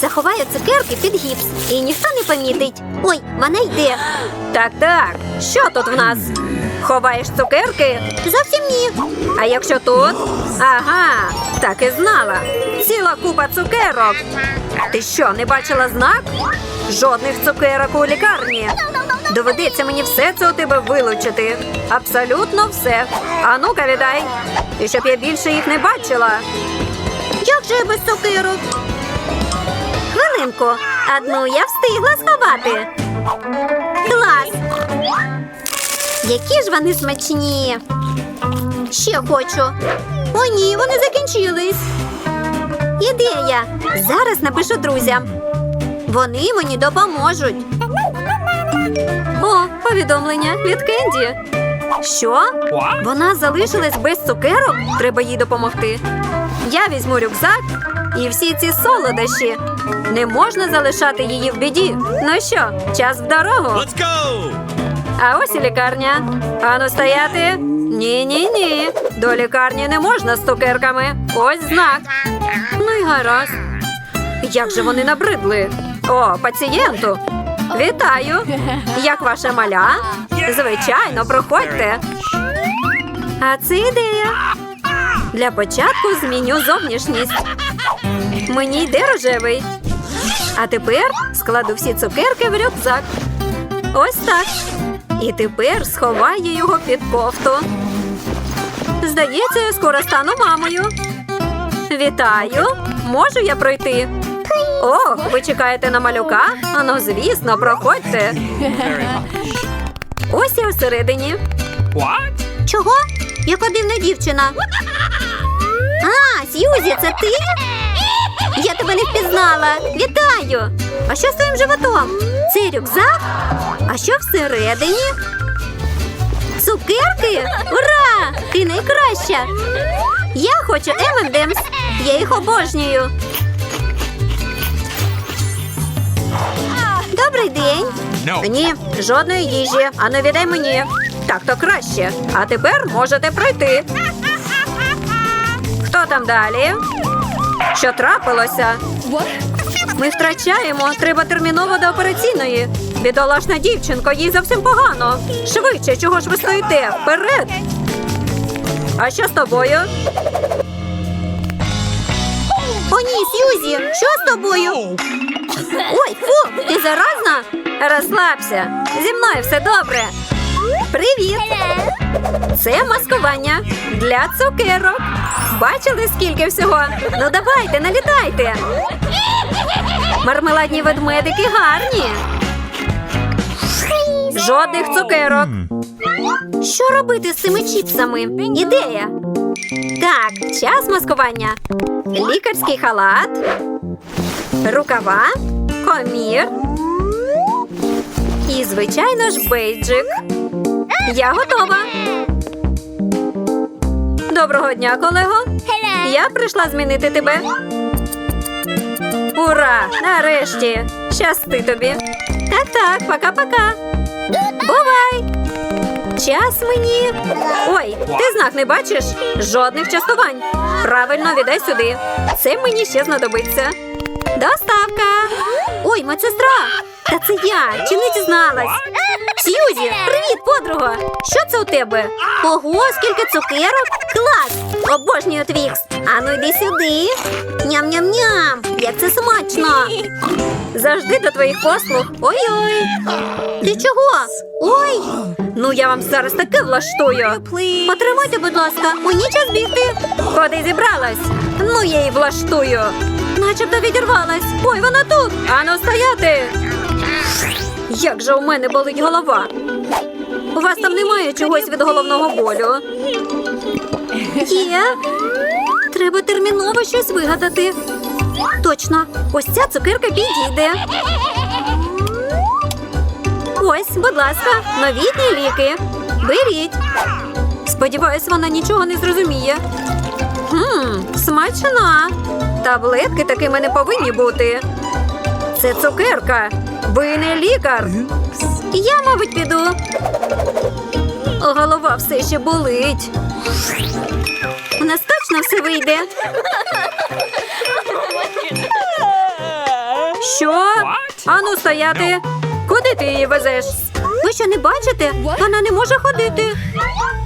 Заховаю цукерки під гіпс, і ніхто не помітить. Ой, вона йде. Так, так. Що тут в нас? Ховаєш цукерки? Зовсім ні. А якщо тут? Ага, так і знала. Ціла купа цукерок. Ти що, не бачила знак? Жодних цукерок у лікарні. Доведеться мені все це у тебе вилучити. Абсолютно все. А ну-ка віддай. І щоб я більше їх не бачила. Як же я без цукерок? Хвилинку. Одну я встигла сховати. Клас! Які ж вони смачні. Ще хочу. О, ні, вони закінчились. Ідея. Зараз напишу друзям. Вони мені допоможуть. О, повідомлення від Кенді. Що? Вона залишилась без цукерок? Треба їй допомогти. Я візьму рюкзак і всі ці солодощі. Не можна залишати її в біді. Ну що, час в дорогу. Let's go! А ось і лікарня. Ану стояти. Ні, ні, ні. До лікарні не можна з цукерками. Ось знак. Ну й гаразд. Як же вони набридли? О, пацієнту. Вітаю! Як ваша маля? Звичайно, проходьте. А це ідея. Для початку зміню зовнішність. Мені йде рожевий. А тепер складу всі цукерки в рюкзак. Ось так. І тепер сховаю його під кофту. Здається, я скоро стану мамою. Вітаю! Можу я пройти? О, ви чекаєте на малюка? Ну, звісно, проходьте. Ось я всередині. Чого? Яка дивна дівчина. А, Сьюзі, це ти? Я тебе не впізнала. Вітаю! А що з твоїм животом? Це рюкзак? А що всередині? Цукерки? Ура! Ти найкраща! Я хочу M&M's. Я їх обожнюю. Добрий день. No. Ні, жодної їжі. А не віддай мені. Так то краще. А тепер можете пройти. Хто там далі? Що трапилося? Ми втрачаємо. Треба терміново до операційної. Бідолашна дівчинко, їй зовсім погано. Швидше, чого ж ви стоїте? Вперед! А що з тобою? О, ні, Сьюзі, що з тобою? Ой, фу, ти заразна? Розслабся. Зі мною все добре. Привіт! Це маскування для цукерок. Бачили, скільки всього? Ну давайте, налітайте. Мармеладні ведмедики гарні. Жодних цукерок. Що робити з цими чіпсами? Ідея. Так, час маскування. Лікарський халат, рукава, комір. І, звичайно ж, бейджик. Я готова. Доброго дня, колего. Я прийшла змінити тебе. Ура! Нарешті! Щасти тобі. Так, так, пока-пока. Бувай! Час мені. Ой, ти знак не бачиш? Жодних частувань. Правильно віддай сюди. Це мені ще знадобиться. Доставка. Ой, медсестра. Та це я. Чи не дізналась? Сьюзі, привіт, подруга. Що це у тебе? Ого, скільки цукерок? Клас! Обожнюю твікс. Ану йди сюди. Ням-ням-ням. Як це смачно. Завжди до твоїх послуг. Ой-ой. Ти чого? Ой. Ну я вам зараз таке влаштую. Потримайте, будь ласка, мені час бігти. Куди зібралась? Ну я її влаштую. Начебто відірвалась. Ой, вона тут. Ану стояти. Як же у мене болить голова? У вас там немає чогось від головного болю? Є. Треба терміново щось вигадати. Точно, ось ця цукерка підійде. Ось, будь ласка, новітні ліки. Беріть. Сподіваюсь, вона нічого не зрозуміє. Хм, смачна. Таблетки такими не повинні бути. Це цукерка. Ви не лікар. Я, мабуть, піду. Голова все ще болить. У нас точно все вийде. Що? Ану стояти. Куди ти її везеш? Ви що не бачите? Вона не може ходити.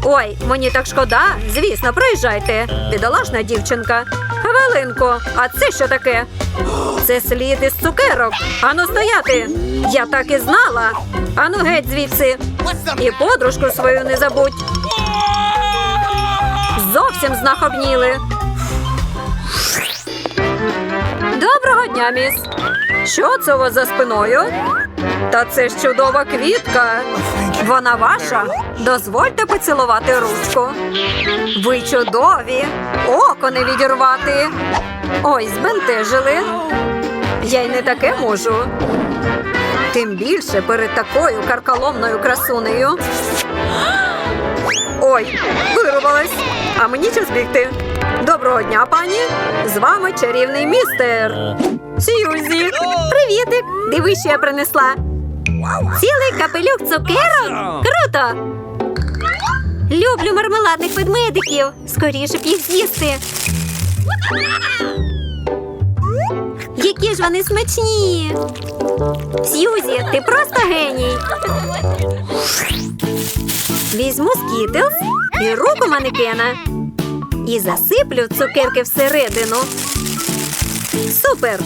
Ой, мені так шкода. Звісно, проїжджайте. Бідолашна дівчинка. Хвилинку, а це що таке? Це слід із цукерок. Ану стояти. Я так і знала. Ану геть звідси. І подружку свою не забудь. Зовсім знахобніли. Доброго дня, міс. Що це у вас за спиною? Та це ж чудова квітка. Вона ваша. Дозвольте поцілувати ручку. Ви чудові. Око не відірвати. Ой, збентежили. Я й не таке можу. Тим більше перед такою карколомною красунею. Ой, вирвалась. А мені час бігти. Доброго дня, пані. З вами чарівний містер. Сьюзі. Привітик. Дивись, що я принесла. Цілий капелюк цукерок? Круто! Люблю мармеладних ведмедиків. Скоріше б їх з'їсти. Які ж вони смачні. Сьюзі, ти просто геній. Візьму скітлз і руку манекена. І засиплю цукерки всередину. Супер!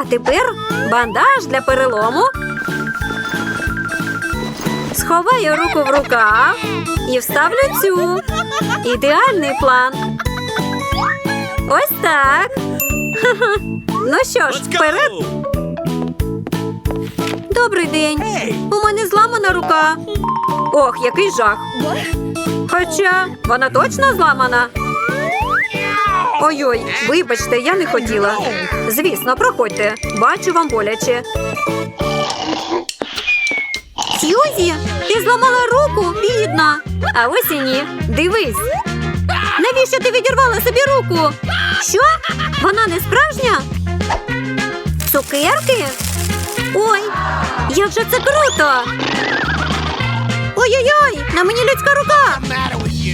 А тепер бандаж для перелому. Сховаю руку в рукав і вставлю цю. Ідеальний план. Ось так. Ну що ж, вперед. Добрий день. У мене зламана рука. Ох, який жах. Хоча вона точно зламана. Ой-ой, вибачте, я не хотіла. Звісно, проходьте. Бачу вам боляче. Сьюзі, ти зламала руку, бідна. А ось і ні. Дивись. Навіщо ти відірвала собі руку? Що? Вона не справжня? Цукерки? Ой, як же це круто! Ой-ой-ой, на мені людська рука.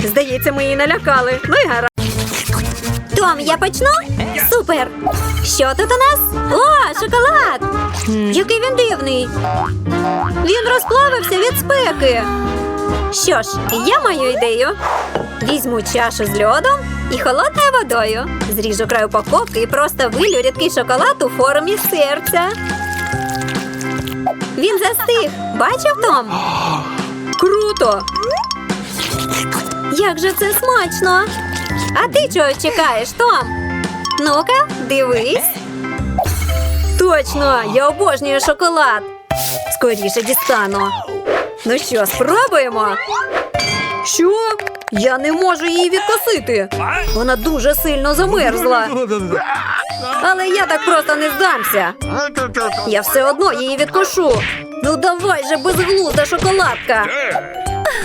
Здається, ми її налякали. Ну і гаразд. Том, я почну? Супер! Що тут у нас? О, шоколад! Який він дивний! Він розплавився від спеки. Що ж, я маю ідею. Візьму чашу з льодом і холодною водою. Зріжу край упаковки і просто вилю рідкий шоколад у формі серця. Він застиг. Бачив Том? Круто! Як же це смачно! А ти чого чекаєш, Том? Ну-ка, дивись. Точно, я обожнюю шоколад. Скоріше дістану. Ну що, спробуємо? Що? Я не можу її відкосити. Вона дуже сильно замерзла. Але я так просто не здамся. Я все одно її відкошу. Ну давай же безглузда шоколадка.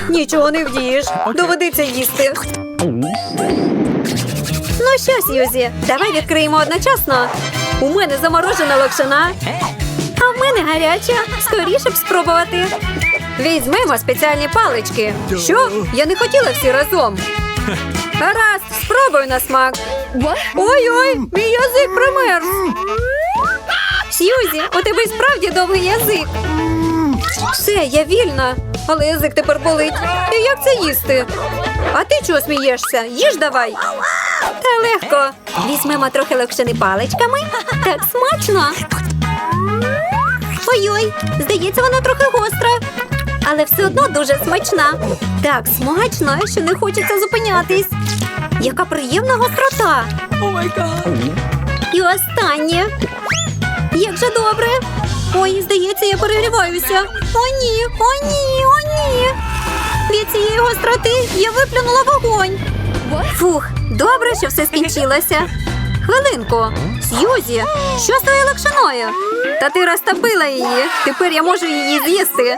Нічого не вдієш. Доведеться їсти. Ну що, Сьюзі, давай відкриємо одночасно. У мене заморожена локшина, а в мене гаряча. Скоріше б спробувати. Візьмемо спеціальні палички. Що? Я не хотіла всі разом. Гаразд, спробуй на смак. Ой-ой, мій язик примерз. Сьюзі, у тебе справді довгий язик. Все, я вільна, але язик тепер болить. І як це їсти? А ти чого смієшся? Їж давай. Та легко. Візьмемо трохи локшини паличками. Так смачно. Ой-ой, здається, вона трохи гостра. Але все одно дуже смачна. Так смачно, що не хочеться зупинятись. Яка приємна гострота. І останнє. Як же добре. Ой, здається, я перегріваюся. О, ні, о, ні, о, ні. Від цієї гостроти я виплюнула вогонь. Фух, добре, що все скінчилося. Хвилинку, Сьюзі, що з твоєю лакшиною? Та ти розтопила її. Тепер я можу її з'їсти.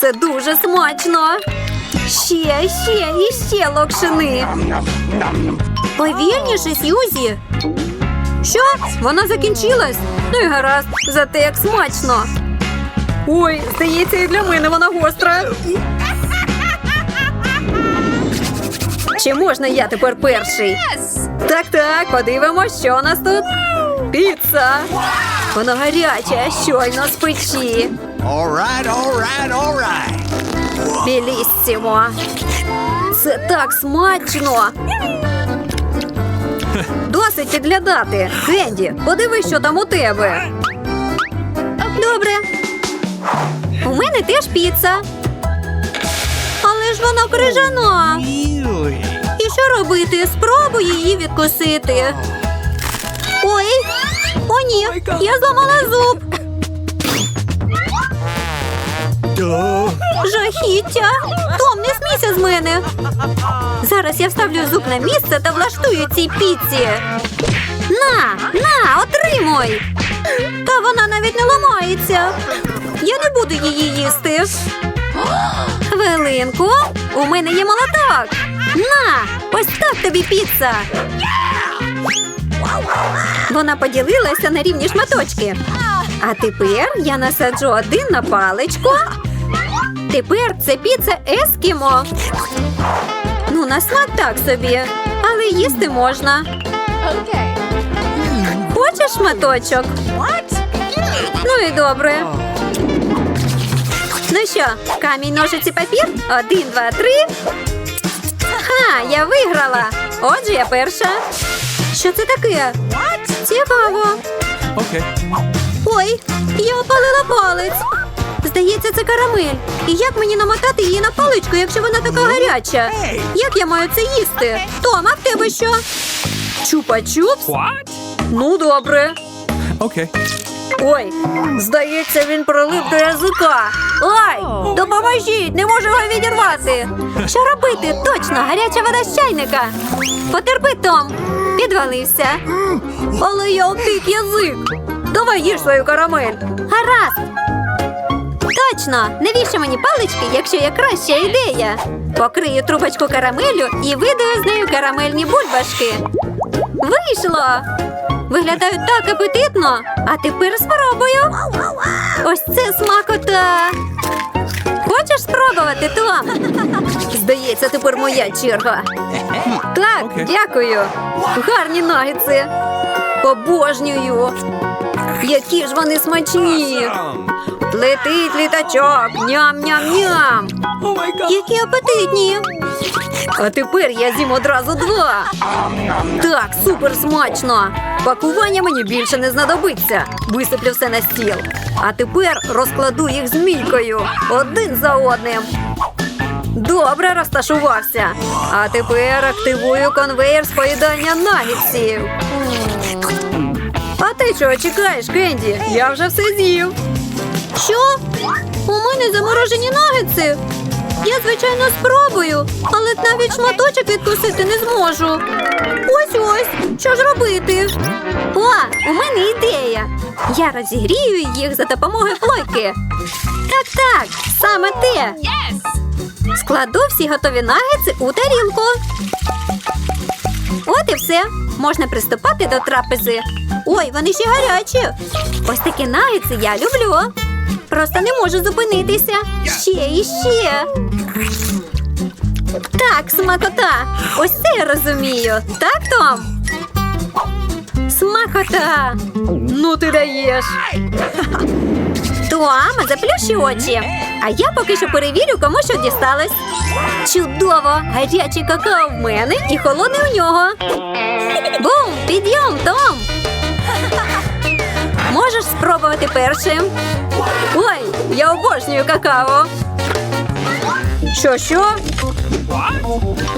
Це дуже смачно. Ще, ще і ще локшини. Повільніше, Сьюзі. Що? Вона закінчилась? Ну і гаразд, зате як смачно. Ой, здається, і для мене вона гостра. Чи можна я тепер перший? Так, так, подивимось, що у нас тут. Піца. Воно гаряче, щойно з печі. All right, all right, all right. Біліссімо. Це так смачно. Досить підглядати. Кенді, подивись, що там у тебе. Добре. У мене теж піца. Але ж вона крижана. І що робити? Спробуй її відкусити. Ой, о ні, я зламала зуб. Жахіття! Том, не смійся з мене. Зараз я вставлю зуб на місце та влаштую цій піці. На, на, отримуй. Та вона навіть не ламається. Я не буду її їсти. Хвилинку, у мене є молоток. На, ось так тобі піца. Вона поділилася на рівні шматочки. А тепер я насаджу один на паличку. Тепер це піца ескімо. Ну, на смак так собі, але їсти можна. Хочеш шматочок? Ну і добре. Ну що, камінь, ножиці, папір? Один, два, три. Ха, я виграла. Отже, я перша. Що це таке? Цікаво. Ой, я опалила палець. Здається, це карамель. І як мені намотати її на паличку, якщо вона така гаряча? Як я маю це їсти? Том, а в тебе що? Чупа-чупс? Ну, добре. Okay. Ой, здається, він пролив до язика. Ай, допоможіть, не можу його відірвати. Що робити? Точно, гаряча вода з чайника. Потерпи, Том. Підвалився. Але я обпік язик. Давай їж свою карамель. Гаразд. Точно, навіщо мені палички, якщо є краща ідея? Покрию трубочку карамелю і видаю з нею карамельні бульбашки. Вийшло! Виглядають так апетитно. А тепер спробую. Ось це смакота. Хочеш спробувати, Том? Здається, тепер моя черга. Так, дякую. Гарні нагетси. Обожнюю. Які ж вони смачні. Летить літачок. Ням-ням-ням. Oh. Які апетитні. А тепер я з'їм одразу два. Так, супер смачно. Пакування мені більше не знадобиться. Висиплю все на стіл. А тепер розкладу їх змійкою один за одним. Добре розташувався. А тепер активую конвейер з поїдання нагідсів. А ти чого чекаєш, Кенді? Я вже все з'їв. Що? У мене заморожені нагетси. Я, звичайно, спробую, але навіть шматочок відкусити не зможу. Ось ось, що ж робити? О, у мене ідея. Я розігрію їх за допомогою плойки. Так, так, саме те. Складу всі готові нагетси у тарілку. От і все. Можна приступати до трапези. Ой, вони ще гарячі. Ось такі нагетси я люблю. Просто не можу зупинитися. Ще і ще. Так, смакота. Ось це я розумію. Так, Том? Смакота. Ну ти даєш. Том, заплющи очі. А я поки що перевірю, кому що дісталось. Чудово! Гарячий какао в мене і холодний у нього. Бум! Підйом, Том! Можеш спробувати першим. Ой, я обожнюю какао. Що, що?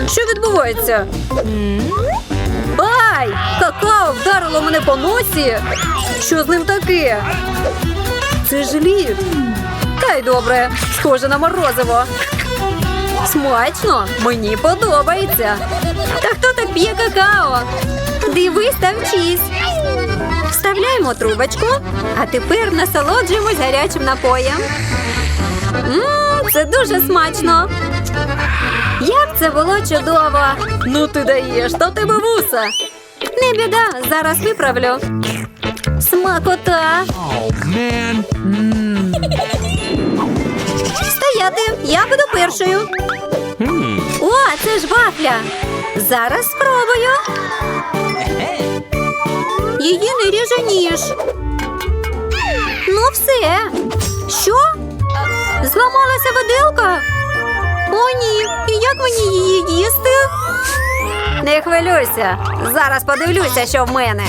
Що відбувається? Ай! Какао вдарило мене по носі. Що з ним таке? Це ж лід. Та й добре, схоже на морозиво. Смачно, мені подобається. Та хто так п'є какао? Дивись та вчись. Вставляємо трубочку, а тепер насолоджуємось гарячим напоєм. Мм, це дуже смачно. Як це було чудово! Ну ти даєш, то тебе вуса. Не біда, зараз виправлю. Смакота. Стояти, я буду першою. О, це ж вафля. Зараз спробую. Її не ріже ніж. Є. Що? Зламалася виделка? О, ні. І як мені її їсти? Не хвилюйся. Зараз подивлюся, що в мене.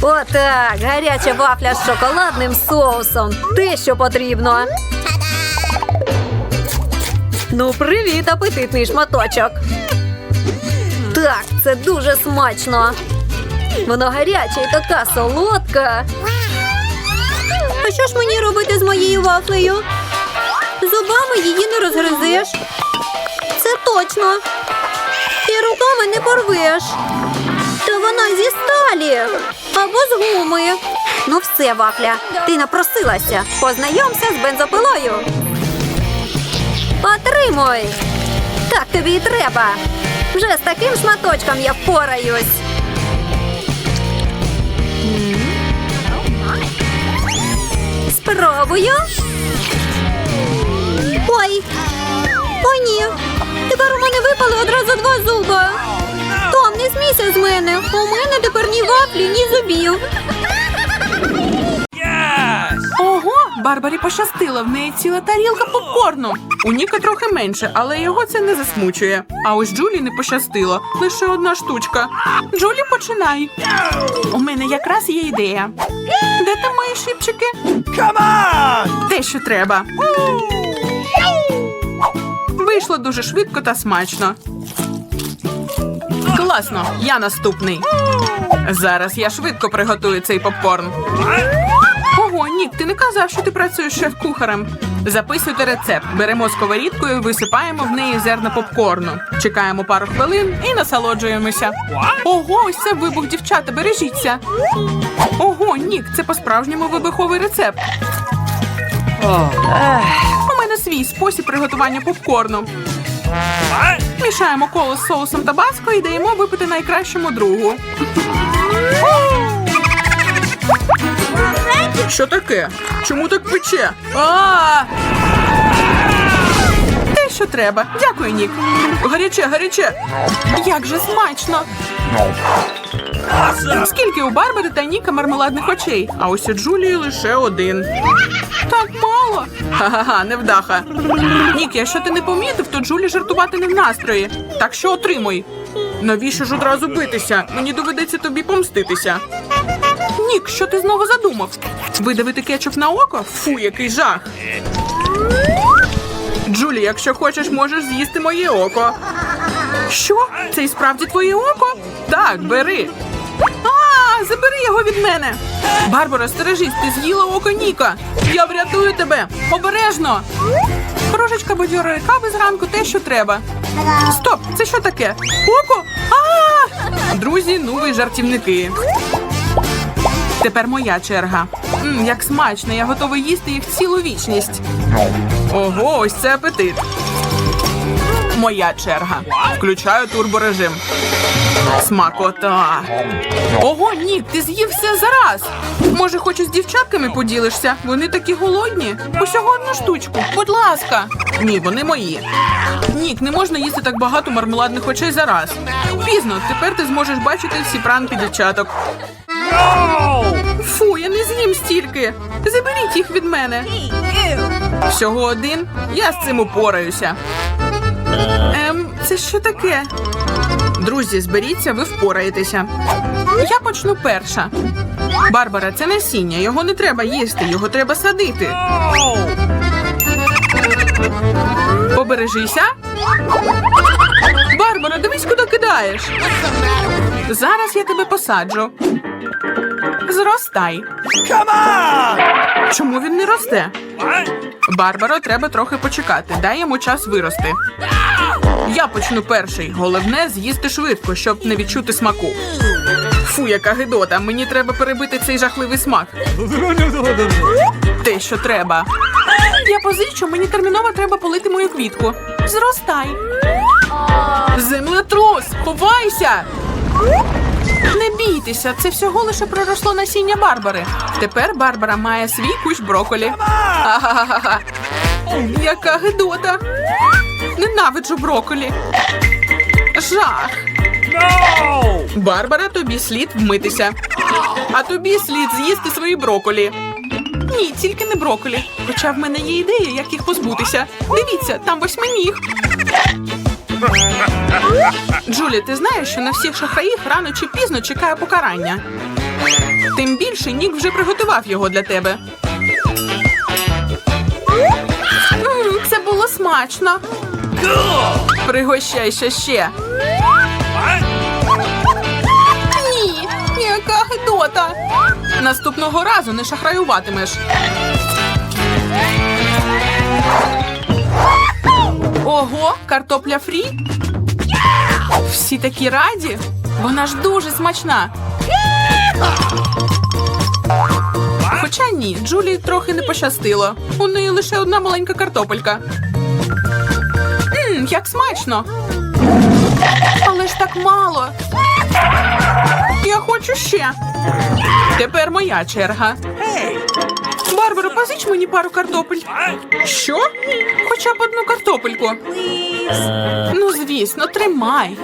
Отак, гаряча вафля з шоколадним соусом. Те, що потрібно. Ну, привіт, апетитний шматочок. Так, це дуже смачно. Воно гаряче і така солодка. А що ж мені робити з моєю вафлею? Зубами її не розгризеш. Це точно. І руками не порвеш. Та вона зі сталі або з гуми. Ну все, вафля, ти напросилася. Познайомся з бензопилою. Отримуй. Так тобі і треба. Вже з таким шматочком я впораюсь. Спробую. Ой. О, ні. Тепер у мене випали одразу два зуба. Том, не смійся з мене. У мене тепер ні ваплі, ні зубів. Барбарі пощастило, в неї ціла тарілка попкорну. У Ніка трохи менше, але його це не засмучує. А ось Джулі не пощастило. Лише одна штучка. Джулі, починай. У мене якраз є ідея. Де там мої шипчики? Те, що треба. Вийшло дуже швидко та смачно. Класно, я наступний. Зараз я швидко приготую цей попкорн. Ого, Нік, ти не казав, що ти працюєш шеф-кухарем. Записуйте рецепт. Беремо сковорідку і висипаємо в неї зерна попкорну. Чекаємо пару хвилин і насолоджуємося. Ого, ось це вибух, дівчата, бережіться. Ого, Нік, це по-справжньому вибуховий рецепт. У мене свій спосіб приготування попкорну. Мішаємо коло з соусом табаско і даємо випити найкращому другу. Що таке? Чому так пече? А! Те, що треба. Дякую, Нік. Гаряче, гаряче. Як же смачно. Скільки у Барбари та Ніка мармеладних очей, а ось у Джулії лише один. Так мало. Ха-ха-ха, невдаха. Нік, якщо ти не помітив, то Джулі жартувати не в настрої. Так що отримуй. Навіщо ж одразу битися? Мені доведеться тобі помститися. Нік, що ти знову задумав? Видавити кетчуп на око? Фу, який жах. Джулі, якщо хочеш, можеш з'їсти моє око. Що? Це і справді твоє око? Так, бери. А, забери його від мене. Барбара, стережись, ти з'їла око Ніка. Я врятую тебе. Обережно. Кружечка бадьорої кави зранку те, що треба. Стоп, це що таке? Око? А! Друзі, ну ви жартівники. Тепер моя черга. М, як смачно, я готовий їсти їх цілу вічність. Ого, ось це апетит. Моя черга. Включаю турборежим. Смакота. Ого, Нік, ти з'їв все зараз. Може, хоч із дівчатками поділишся? Вони такі голодні. Усього одну штучку. Будь ласка. Ні, вони мої. Нік, не можна їсти так багато мармеладних очей зараз. Пізно, тепер ти зможеш бачити всі пранки дівчаток. No! Фу, я не з'їм стільки. Заберіть їх від мене. Всього один. Я з цим упораюся. Ем, це що таке? Друзі, зберіться, ви впораєтеся. Я почну перша. Барбара, це насіння. Його не треба їсти, його треба садити. Побережися. Барбара, дивись, куди кидаєш. Зараз я тебе посаджу. Зростай. Чому він не росте? Барбаро, треба трохи почекати. Дай йому час вирости. Я почну перший. Головне з'їсти швидко, щоб не відчути смаку. Фу, яка гидота. Мені треба перебити цей жахливий смак. Те, що треба. Я позичу, мені терміново треба полити мою квітку. Зростай. Землетрус, ховайся. Не бійтеся, це всього лише проросло насіння Барбари. Тепер Барбара має свій кущ броколі. Ха-ха-ха. Яка гидота. Ненавиджу броколі. Жах. Барбара, тобі слід вмитися. А тобі слід з'їсти свої броколі. Ні, тільки не броколі. Хоча в мене є ідея, як їх позбутися. Дивіться, там восьминіг. Джулі, ти знаєш, що на всіх шахраїв рано чи пізно чекає покарання. Тим більше Нік вже приготував його для тебе. Це було смачно. Пригощайся ще. Ні, яка гидота. Наступного разу не шахраюватимеш. Ого, картопля фрі? Всі такі раді. Вона ж дуже смачна. Хоча ні, Джулі трохи не пощастило. У неї лише одна маленька картопелька. Мм, як смачно. Але ж так мало. Я хочу ще. Тепер моя черга. Барбара, позич мені пару картопель. Що? Хоча б одну картопельку. Ну, звісно, тримай.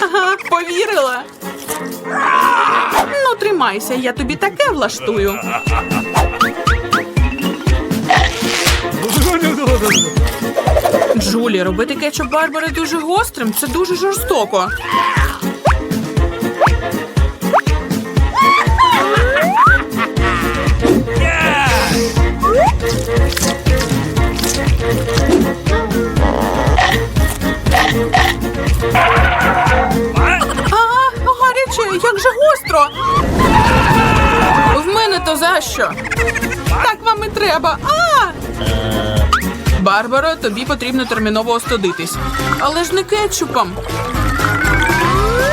Ага, повірила. Ну, тримайся, я тобі таке влаштую. Джулі, робити кетчуп Барбари дуже гострим. Це дуже жорстоко. То що? Так вам і треба. А! Барбара, тобі потрібно терміново остудитись. Але ж не кетчупом.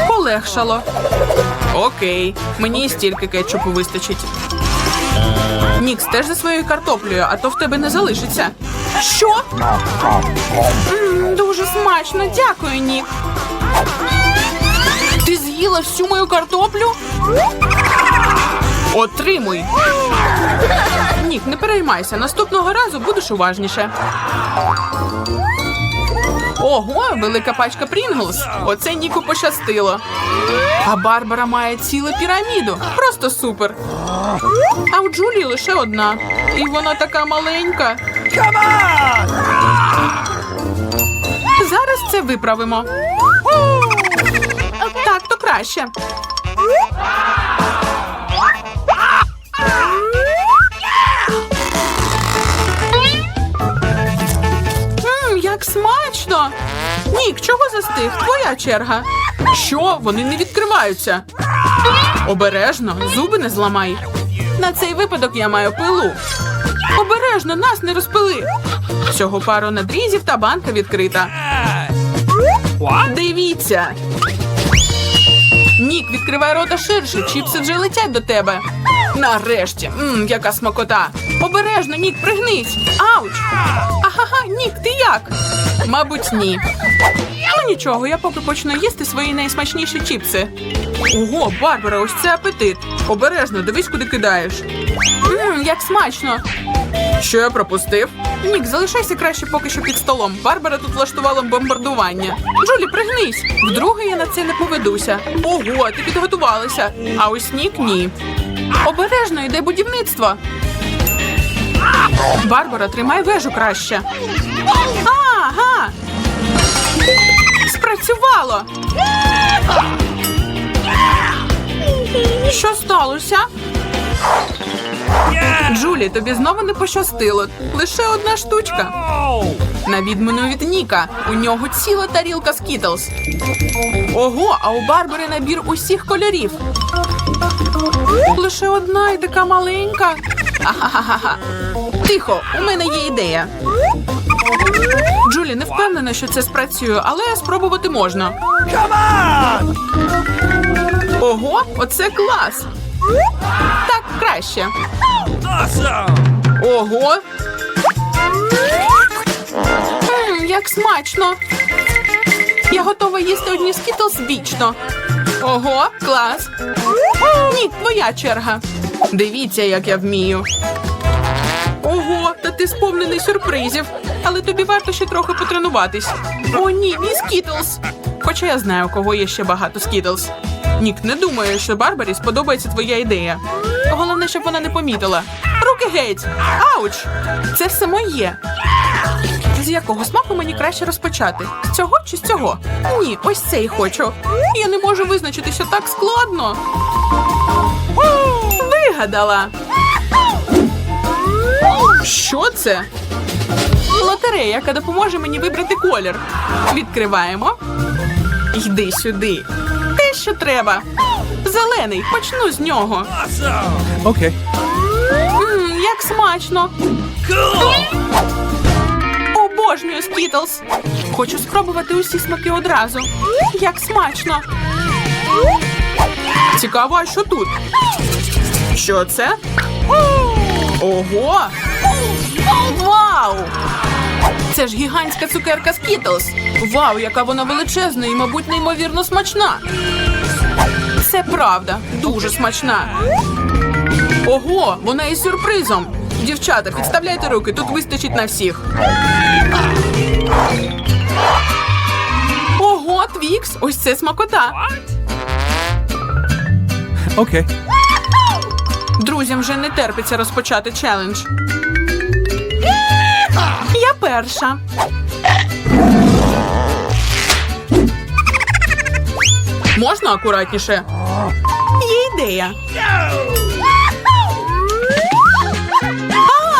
Полегшало. Окей, мені і стільки кетчупу вистачить. Нікс, теж за своєю картоплею, а то в тебе не залишиться. Що? М, дуже смачно, дякую, Нік. Ти з'їла всю мою картоплю? Отримуй. Нік, не переймайся. Наступного разу будеш уважніше. Ого, велика пачка Прінглс. Оце Ніку пощастило. А Барбара має цілу піраміду. Просто супер. А у Джулії лише одна. І вона така маленька. Зараз це виправимо. Так, то краще. Як смачно! Нік, чого застиг? Твоя черга. Що? Вони не відкриваються. Обережно, зуби не зламай. На цей випадок я маю пилу. Обережно, нас не розпили. Всього пару надрізів та банка відкрита. Дивіться. Нік, відкривай рота ширше, чіпси вже летять до тебе. Нарешті, Мм, яка смакота. Обережно, Нік, пригнись. Ауч. Ахага, Нік, ти як? Мабуть, ні. Ну нічого, я поки почну їсти свої найсмачніші чіпси. Ого, Барбара, ось це апетит. Обережно, дивись, куди кидаєш. Мм, як смачно. Що я пропустив? Нік, залишайся краще поки що під столом. Барбара тут влаштувала бомбардування. Джулі, пригнись. Вдруге я на це не поведуся. Ого, ти підготувалася. А ось Нік ні. Обережно йде будівництво. Барбара, тримай вежу краще. Ага. Спрацювало. Що сталося? Джулі, тобі знову не пощастило. Лише одна штучка. На відміну від Ніка, у нього ціла тарілка скітлз. Ого, а у Барбари набір усіх кольорів. Лише одна і така маленька. Ахахаха. Тихо, у мене є ідея. Джулі, не впевнена, що це спрацює, але спробувати можна. Ого, оце клас. Так краще. Ого. Як смачно. Я готова їсти одні скітлс вічно. Ого, клас. Ні, твоя черга. Дивіться, як я вмію. Ого, та ти сповнений сюрпризів. Але тобі варто ще трохи потренуватись. О, ні, мій скітлс. Хоча я знаю, кого є ще багато скітлс. Нік, не думаю, що Барбарі сподобається твоя ідея. Головне, щоб вона не помітила. Руки геть! Ауч! Це все моє. З якого смаку мені краще розпочати? З цього чи з цього? Ні, ось цей хочу. Я не можу визначитися так складно. Вигадала. Що це? Лотерея, яка допоможе мені вибрати колір. Відкриваємо. Йди сюди. Те, що треба. Зелений, почну з нього. Okay. Мм, як смачно. Обожнюю скітлс. Хочу спробувати усі смаки одразу. Як смачно. Цікаво, а що тут? Що це? Ого! Вау! Це ж гігантська цукерка Skittles. Вау, яка вона величезна і, мабуть, неймовірно смачна. Це правда, дуже смачна. Ого, вона із сюрпризом. Дівчата, підставляйте руки, тут вистачить на всіх. Ого, Твікс, ось це смакота. Okay. Друзям вже не терпиться розпочати челендж. Я перша. Можна акуратніше? Є ідея.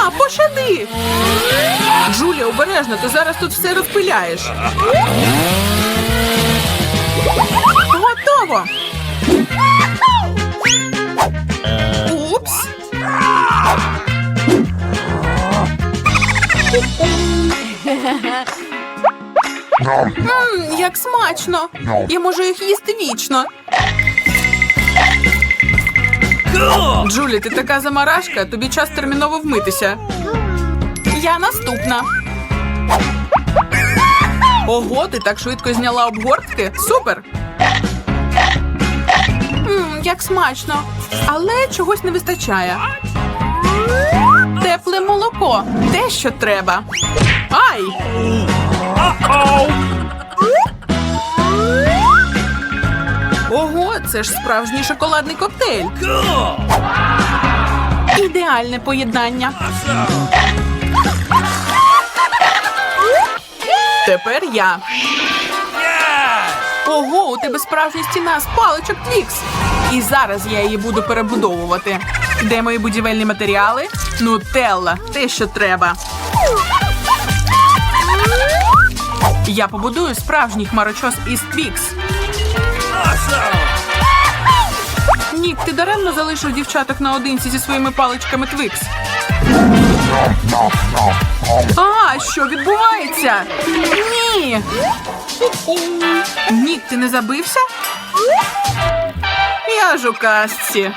А, пощади! Джулія, обережно, ти зараз тут все розпиляєш. Готово. Упс. Мм, як смачно. Я можу їх їсти вічно. Джулі, ти така замарашка, тобі час терміново вмитися. Я наступна. Ого, ти так швидко зняла обгортки. Супер. Мм, як смачно. Але чогось не вистачає. Тепле молоко. Те, що треба. Ай! Ого, це ж справжній шоколадний коктейль. Ідеальне поєднання. Тепер я. Ого, у тебе справжня стіна з паличок Твікс. І зараз я її буду перебудовувати. Де мої будівельні матеріали? Нутелла, те, що треба. Я побудую справжній хмарочос із Твікс. Нік, ти даремно залишив дівчаток наодинці зі своїми паличками Твікс. А, що відбувається? Ні. Нік, ти не забився? Я ж у казці.